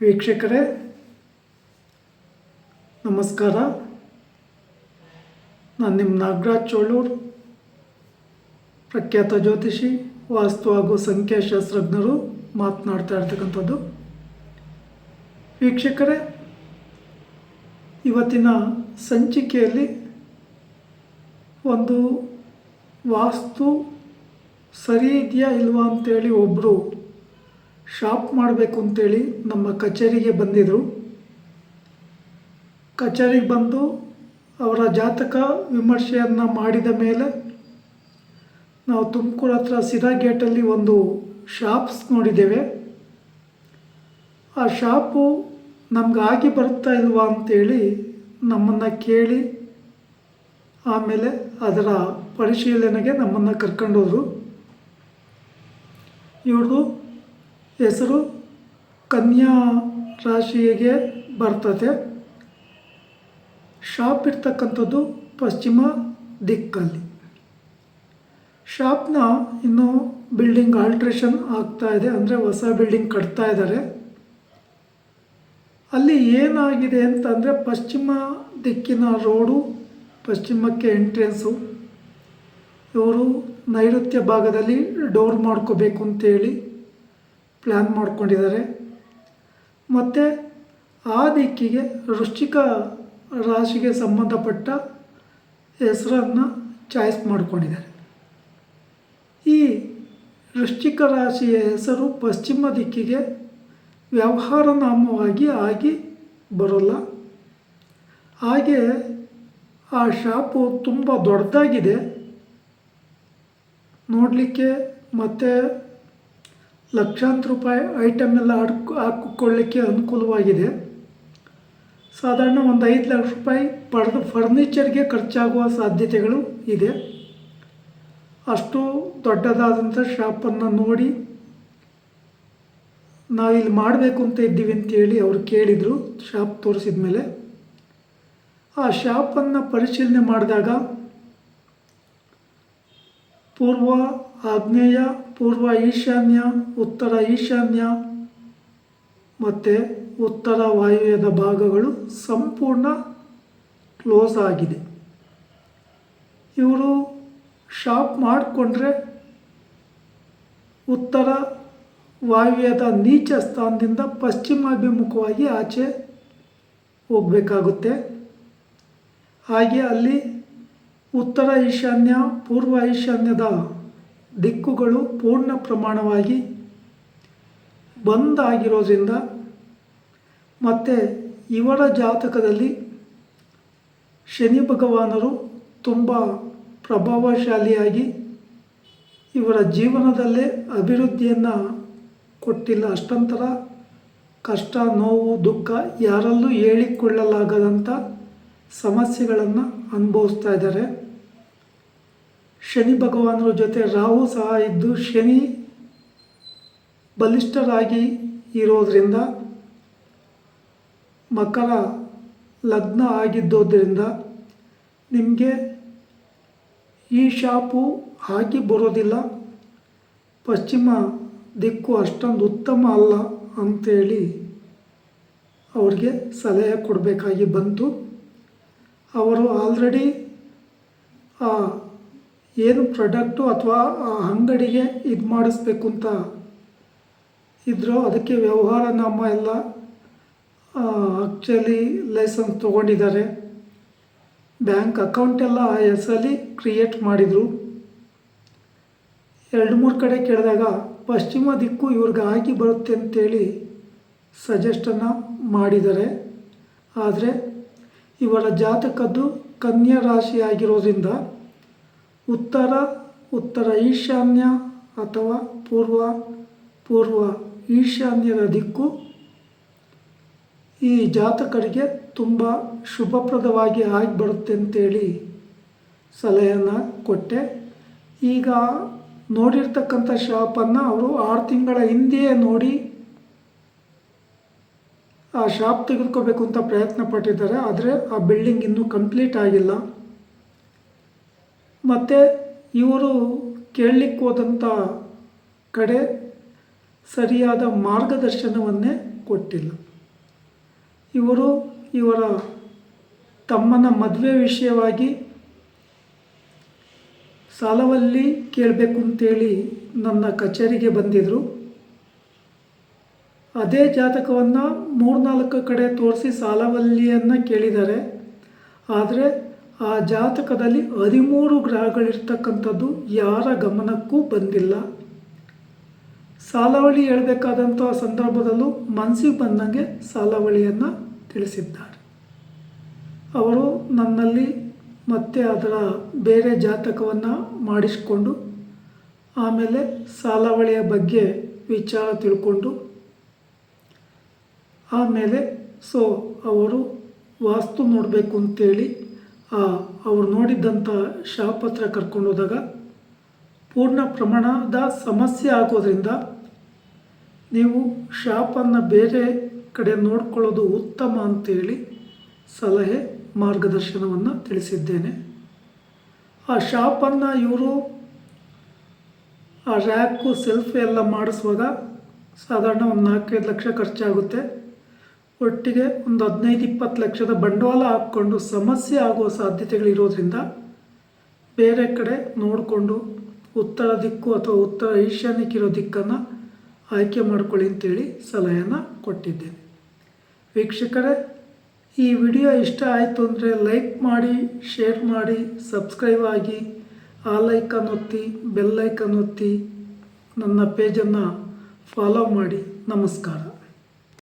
ವೀಕ್ಷಕರೇ, ನಮಸ್ಕಾರ. ನಾನು ನಿಮ್ಮ ನಾಗರಾಜ್ ಚೋಳೂರು, ಪ್ರಖ್ಯಾತ ಜ್ಯೋತಿಷಿ, ವಾಸ್ತು ಹಾಗೂ ಸಂಖ್ಯಾಶಾಸ್ತ್ರಜ್ಞರು ಮಾತನಾಡ್ತಾ ಇರ್ತಕ್ಕಂಥದ್ದು. ವೀಕ್ಷಕರೇ, ಇವತ್ತಿನ ಸಂಚಿಕೆಯಲ್ಲಿ ಒಂದು ವಾಸ್ತು ಸರಿ ಇದೆಯಾ ಇಲ್ವಾ ಅಂತೇಳಿ ಒಬ್ಬರು ಶಾಪ್ ಮಾಡಬೇಕು ಅಂತೇಳಿ ನಮ್ಮ ಕಚೇರಿಗೆ ಬಂದಿದ್ದರು ಕಚೇರಿಗೆ ಬಂದು ಅವರ ಜಾತಕ ವಿಮರ್ಶೆಯನ್ನು ಮಾಡಿದ ಮೇಲೆ ನಾವು ತುಮಕೂರು ಹತ್ರ ಸಿರಾ ಗೇಟಲ್ಲಿ ಒಂದು ಶಾಪ್ಸ್ ನೋಡಿದ್ದೇವೆ. ಆ ಶಾಪು ನಮ್ಗೆ ಆಗಿ ಬರುತ್ತಾ ಇಲ್ವಾ ಅಂತೇಳಿ ನಮ್ಮನ್ನು ಕೇಳಿ ಆಮೇಲೆ ಅದರ ಪರಿಶೀಲನೆಗೆ ನಮ್ಮನ್ನು ಕರ್ಕೊಂಡೋದ್ರು. ಇವ್ರದ್ದು ಹೆಸರು ಕನ್ಯಾ ರಾಶಿಗೆ ಬರ್ತದೆ. ಶಾಪ್ ಇರ್ತಕ್ಕಂಥದ್ದು ಪಶ್ಚಿಮ ದಿಕ್ಕಲ್ಲಿ. ಶಾಪ್ನ ಇನ್ನೂ ಬಿಲ್ಡಿಂಗ್ ಆಲ್ಟ್ರೇಷನ್ ಆಗ್ತಾ ಇದೆ, ಅಂದರೆ ಹೊಸ ಬಿಲ್ಡಿಂಗ್ ಕಟ್ತಾ ಇದ್ದಾರೆ. ಅಲ್ಲಿ ಏನಾಗಿದೆ ಅಂತಂದರೆ ಪಶ್ಚಿಮ ದಿಕ್ಕಿನ ರೋಡು, ಪಶ್ಚಿಮಕ್ಕೆ ಎಂಟ್ರೆನ್ಸು. ಇವರು ನೈಋತ್ಯ ಭಾಗದಲ್ಲಿ ಡೋರ್ ಮಾಡ್ಕೋಬೇಕು ಅಂತೇಳಿ ಪ್ಲ್ಯಾನ್ ಮಾಡ್ಕೊಂಡಿದ್ದಾರೆ. ಮತ್ತು ಆ ದಿಕ್ಕಿಗೆ ವೃಶ್ಚಿಕ ರಾಶಿಗೆ ಸಂಬಂಧಪಟ್ಟ ಹೆಸರನ್ನು ಚಾಯ್ಸ್ ಮಾಡ್ಕೊಂಡಿದ್ದಾರೆ. ಈ ವೃಶ್ಚಿಕ ರಾಶಿಯ ಹೆಸರು ಪಶ್ಚಿಮ ದಿಕ್ಕಿಗೆ ವ್ಯವಹಾರ ನಾಮವಾಗಿ ಆಗಿ ಬರೋಲ್ಲ. ಹಾಗೆ ಆ ಶಾಪು ತುಂಬ ದೊಡ್ಡದಾಗಿದೆ. ನೋಡಲಿಕ್ಕೆ ಮತ್ತು ಲಕ್ಷಾಂತರ ರೂಪಾಯಿ ಐಟಮ್ನೆಲ್ಲ ಹಾಡ್ಕೊ ಹಾಕಿಕೊಳ್ಳಿಕ್ಕೆ ಅನುಕೂಲವಾಗಿದೆ. ಸಾಧಾರಣ ಒಂದು ಐದು ಲಕ್ಷ ರೂಪಾಯಿ ಪಡೆದು ಫರ್ನಿಚರ್ಗೆ ಖರ್ಚಾಗುವ ಸಾಧ್ಯತೆಗಳು ಇದೆ. ಅಷ್ಟು ದೊಡ್ಡದಾದಂಥ ಶಾಪನ್ನು ನೋಡಿ ನಾವಿಲ್ಲಿ ಮಾಡಬೇಕು ಅಂತ ಇದ್ದೀವಿ ಅಂತೇಳಿ ಅವರು ಕೇಳಿದರು ಶಾಪ್ ತೋರಿಸಿದ ಮೇಲೆ ಆ ಶಾಪನ್ನು ಪರಿಶೀಲನೆ ಮಾಡಿದಾಗ ಪೂರ್ವ ಆಗ್ನೇಯ ಪೂರ್ವ ಈಶಾನ್ಯ, ಉತ್ತರ ಈಶಾನ್ಯ ಮತ್ತು ಉತ್ತರ ವಾಯುವ್ಯದ ಭಾಗಗಳು ಸಂಪೂರ್ಣ ಕ್ಲೋಸ್ ಆಗಿದೆ. ಇವರು ಶಾಪ್ ಮಾಡಿಕೊಂಡ್ರೆ ಉತ್ತರ ವಾಯುವ್ಯದ ನೀಚ ಸ್ಥಾನದಿಂದ ಪಶ್ಚಿಮಾಭಿಮುಖವಾಗಿ ಆಚೆ ಹೋಗಬೇಕಾಗುತ್ತೆ. ಹಾಗೆ ಅಲ್ಲಿ ಉತ್ತರ ಈಶಾನ್ಯ, ಪೂರ್ವ ಈಶಾನ್ಯದ ದಿಕ್ಕುಗಳು ಪೂರ್ಣ ಪ್ರಮಾಣವಾಗಿ ಬಂದ್ ಆಗಿರೋದ್ರಿಂದ ಮತ್ತು ಇವರ ಜಾತಕದಲ್ಲಿ ಶನಿ ಭಗವಾನರು ತುಂಬ ಪ್ರಭಾವಶಾಲಿಯಾಗಿ ಇವರ ಜೀವನದಲ್ಲೇ ಅಭಿವೃದ್ಧಿಯನ್ನು ಕೊಟ್ಟಿಲ್ಲ. ಅಷ್ಟಂತರ ಕಷ್ಟ, ನೋವು, ದುಃಖ ಯಾರಲ್ಲೂ ಹೇಳಿಕೊಳ್ಳಲಾಗದಂಥ ಸಮಸ್ಯೆಗಳನ್ನು ಅನುಭವಿಸ್ತಾ ಇದ್ದಾರೆ. ಶನಿ ಭಗವಾನರ ಜೊತೆ ರಾಹು ಸಹ ಇದ್ದು ಶನಿ ಬಲಿಷ್ಠರಾಗಿ ಇರೋದರಿಂದ, ಮಕರ ಲಗ್ನ ಆಗಿದ್ದೋದ್ರಿಂದ ನಿಮಗೆ ಈ ಶಾಪು ಹಾಕಿ ಬರೋದಿಲ್ಲ. ಪಶ್ಚಿಮ ದಿಕ್ಕು ಅಷ್ಟೊಂದು ಉತ್ತಮ ಅಲ್ಲ ಅಂಥೇಳಿ ಅವ್ರಿಗೆ ಸಲಹೆ ಕೊಡಬೇಕಾಗಿ ಬಂತು. ಅವರು ಆಲ್ರೆಡಿ ಆ ಏನು ಪ್ರಾಡಕ್ಟು ಅಥವಾ, ಆ, ಅಂಗಡಿಗೆ ಇದು ಮಾಡಿಸ್ಬೇಕು ಅಂತ ಇದ್ರೋ ಅದಕ್ಕೆ ವ್ಯವಹಾರ ನಮ್ಮ ಎಲ್ಲ ಆ್ಯಕ್ಚುಲಿ ಲೈಸೆನ್ಸ್ ತೊಗೊಂಡಿದ್ದಾರೆ. ಬ್ಯಾಂಕ್ ಅಕೌಂಟೆಲ್ಲ ಆ ಹೆಸರಲ್ಲಿ ಕ್ರಿಯೇಟ್ ಮಾಡಿದರು. ಎರಡು ಮೂರು ಕಡೆ ಕೇಳಿದಾಗ ಪಶ್ಚಿಮ ದಿಕ್ಕು ಇವ್ರಿಗೆ ಆಗಿ ಬರುತ್ತೆ ಅಂತೇಳಿ ಸಜೆಸ್ಟನ್ನು ಮಾಡಿದ್ದಾರೆ. ಆದರೆ ಇವರ ಜಾತಕದ್ದು ಕನ್ಯಾ ರಾಶಿ ಆಗಿರೋದ್ರಿಂದ ಉತ್ತರ ಉತ್ತರ ಈಶಾನ್ಯ ಅಥವಾ ಪೂರ್ವ ಪೂರ್ವ ಈಶಾನ್ಯದ ದಿಕ್ಕು ಈ ಜಾತಕರಿಗೆ ತುಂಬ ಶುಭಪ್ರದವಾಗಿ ಆಗಿ ಬರುತ್ತೆ ಅಂತೇಳಿ ಸಲಹೆಯನ್ನು ಕೊಟ್ಟೆ. ಈಗ ನೋಡಿರ್ತಕ್ಕಂಥ ಶಾಪನ್ನು ಅವರು ಆರು ತಿಂಗಳ ಹಿಂದೆಯೇ ನೋಡಿ ಆ ಶಾಪ್ ತೆಗೆದುಕೋಬೇಕು ಅಂತ ಪ್ರಯತ್ನ ಪಟ್ಟಿದ್ದಾರೆ. ಆದರೆ ಆ ಬಿಲ್ಡಿಂಗ್ ಇನ್ನೂ ಕಂಪ್ಲೀಟ್ ಆಗಿಲ್ಲ. ಮತ್ತು ಇವರು ಕೇಳಲಿಕ್ಕೆ ಹೋದಂಥ ಕಡೆ ಸರಿಯಾದ ಮಾರ್ಗದರ್ಶನವನ್ನೇ ಕೊಟ್ಟಿಲ್ಲ. ಇವರು ಇವರ ತಮ್ಮನ ಮದುವೆ ವಿಷಯವಾಗಿ ಸಾಲವಲ್ಲಿ ಕೇಳಬೇಕು ಅಂತೇಳಿ ನನ್ನ ಕಚೇರಿಗೆ ಬಂದಿದ್ದರು ಅದೇ ಜಾತಕವನ್ನು ಮೂರ್ನಾಲ್ಕು ಕಡೆ ತೋರಿಸಿ ಸಾಲವಲ್ಲಿಯನ್ನು ಕೇಳಿದ್ದಾರೆ. ಆದರೆ ಆ ಜಾತಕದಲ್ಲಿ ಹದಿಮೂರು ಗ್ರಹಗಳಿರ್ತಕ್ಕಂಥದ್ದು ಯಾರ ಗಮನಕ್ಕೂ ಬಂದಿಲ್ಲ. ಸಾಲವಳಿ ಹೇಳಬೇಕಾದಂಥ ಸಂದರ್ಭದಲ್ಲೂ ಮನಸ್ಸಿಗೆ ಬಂದಂಗೆ ಸಾಲವಳಿಯನ್ನು ತಿಳಿಸಿದ್ದಾರೆ. ಅವರು ನನ್ನಲ್ಲಿ ಮತ್ತೆ ಅದರ ಬೇರೆ ಜಾತಕವನ್ನು ಮಾಡಿಸಿಕೊಂಡು ಆಮೇಲೆ ಸಾಲವಳಿಯ ಬಗ್ಗೆ ವಿಚಾರ ತಿಳ್ಕೊಂಡು ಆಮೇಲೆ ಸೊ ಅವರು ವಾಸ್ತು ನೋಡಬೇಕು ಅಂತೇಳಿ ಅವ್ರು ನೋಡಿದ್ದಂಥ ಶಾಪ್ ಹತ್ರ ಕರ್ಕೊಂಡು ಹೋದಾಗ ಪೂರ್ಣ ಪ್ರಮಾಣದ ಸಮಸ್ಯೆ ಆಗೋದ್ರಿಂದ ನೀವು ಶಾಪನ್ನು ಬೇರೆ ಕಡೆ ನೋಡ್ಕೊಳ್ಳೋದು ಉತ್ತಮ ಅಂತೇಳಿ ಸಲಹೆ ಮಾರ್ಗದರ್ಶನವನ್ನು ತಿಳಿಸಿದ್ದೇನೆ. ಆ ಶಾಪನ್ನು ಇವರು ಆ ರ್ಯಾಕು, ಸೆಲ್ಫಿ ಎಲ್ಲ ಮಾಡಿಸುವಾಗ ಸಾಧಾರಣ ಒಂದು ನಾಲ್ಕೈದು ಲಕ್ಷ ಖರ್ಚಾಗುತ್ತೆ. ಒಟ್ಟಿಗೆ ಒಂದು ಹದಿನೈದು ಇಪ್ಪತ್ತು ಲಕ್ಷದ ಬಂಡವಾಳ ಹಾಕ್ಕೊಂಡು ಸಮಸ್ಯೆ ಆಗುವ ಸಾಧ್ಯತೆಗಳಿರೋದ್ರಿಂದ ಬೇರೆ ಕಡೆ ನೋಡಿಕೊಂಡು ಉತ್ತರ ದಿಕ್ಕು ಅಥವಾ ಉತ್ತರ ಈಶಾನ್ಯಕ್ಕಿರೋ ದಿಕ್ಕನ್ನು ಆಯ್ಕೆ ಮಾಡ್ಕೊಳ್ಳಿ ಅಂತೇಳಿ ಸಲಹೆಯನ್ನು ಕೊಟ್ಟಿದ್ದೇನೆ. ವೀಕ್ಷಕರೇ, ಈ ವಿಡಿಯೋ ಇಷ್ಟ ಆಯಿತು ಅಂದರೆ ಲೈಕ್ ಮಾಡಿ, ಶೇರ್ ಮಾಡಿ, ಸಬ್ಸ್ಕ್ರೈಬ್ ಆಗಿ, ಆ ಲೈಕನ್ ಒತ್ತಿ, ಬೆಲ್ ಐಕನ್ ಒತ್ತಿ ನನ್ನ ಪೇಜನ್ನು ಫಾಲೋ ಮಾಡಿ. ನಮಸ್ಕಾರ.